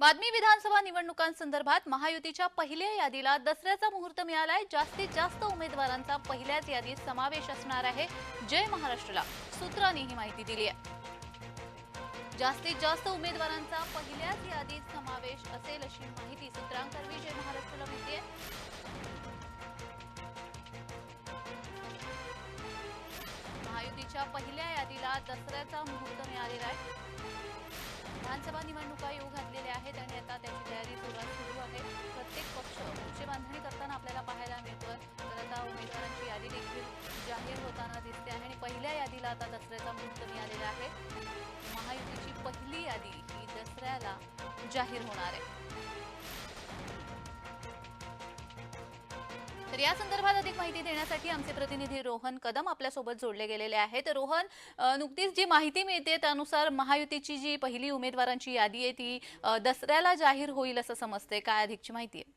बातमी विधानसभा निवडणुकांसंदर्भात महायुतीच्या पहिल्या यादीला दसऱ्याचा मुहूर्त मिळालाय. जास्तीत जास्त उमेदवारांचा पहिल्याच यादीत समावेश असणार आहे जय महाराष्ट्रला. सूत्रांनी ही माहिती दिली आहे. जास्तीत जास्त उमेदवारांचा पहिल्याच यादीत समावेश असेल अशी माहिती सूत्रांकरवी जय महाराष्ट्रला मिळते. महायुतीच्या पहिल्या यादीला दसऱ्याचा मुहूर्त मिळालेला आहे. विधानसभा निवडणुका आता दसऱ्याचा मुहूर्त मिळालेला आहे. महायुतीची पहिली यादी ही दसऱ्याला जाहीर होणार आहे. तर या संदर्भात अधिक माहिती देण्यासाठी आमचे प्रतिनिधी रोहन कदम आपल्यासोबत जोडले गेलेले आहेत. रोहन नुकतीच जी माहिती मिळते त्यानुसार महायुतीची जी पहिली उमेदवारांची यादी आहे ती दसऱ्याला जाहीर होईल असं समजते काय अधिकची माहिती आहे?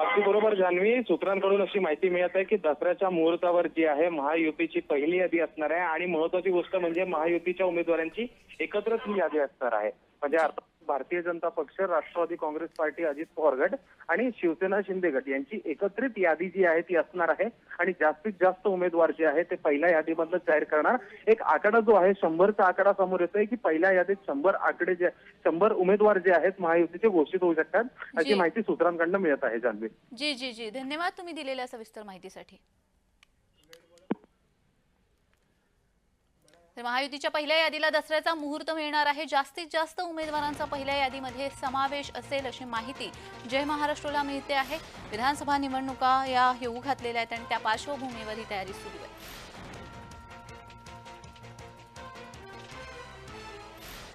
अगदी बरोबर जान्हवी. सूत्रांकडून अशी माहिती मिळत आहे की दसऱ्याच्या मुहूर्तावर जी आहे महायुतीची पहिली यादी असणार आहे. आणि महत्वाची गोष्ट म्हणजे महायुतीच्या उमेदवारांची एकत्रच ही यादी असणार आहे. म्हणजे अर्थात भारतीय जनता पक्ष राष्ट्रवादी काँग्रेस पार्टी अजित पवार गट आणि शिवसेना शिंदे गट यांची एकत्रित यादी जी आहे ती असणार आहे. आणि जास्तीत जास्त उमेदवार जे आहे ते पहिल्या यादीमधनं जाहीर करणार. एक आकडा जो आहे शंभरचा आकडा समोर येतोय की पहिल्या यादीत शंभर आकडे जे शंभर उमेदवार जे आहेत महायुतीचे घोषित होऊ शकतात. अशी माहिती सूत्रांकडनं मिळत आहे जान्हवी. जी जी जी. धन्यवाद तुम्ही दिलेल्या सविस्तर माहितीसाठी. तर महायुतीच्या पहिल्या यादीला दसऱ्याचा मुहूर्त मिळणार आहे. जास्तीत जास्त उमेदवारांचा पहिल्या यादीमध्ये समावेश असेल अशी माहिती जय महाराष्ट्राला मिळते आहे. विधानसभा निवडणुका या येऊ घातलेल्या आहेत आणि त्या पार्श्वभूमीवर ही तयारी सुरू आहे.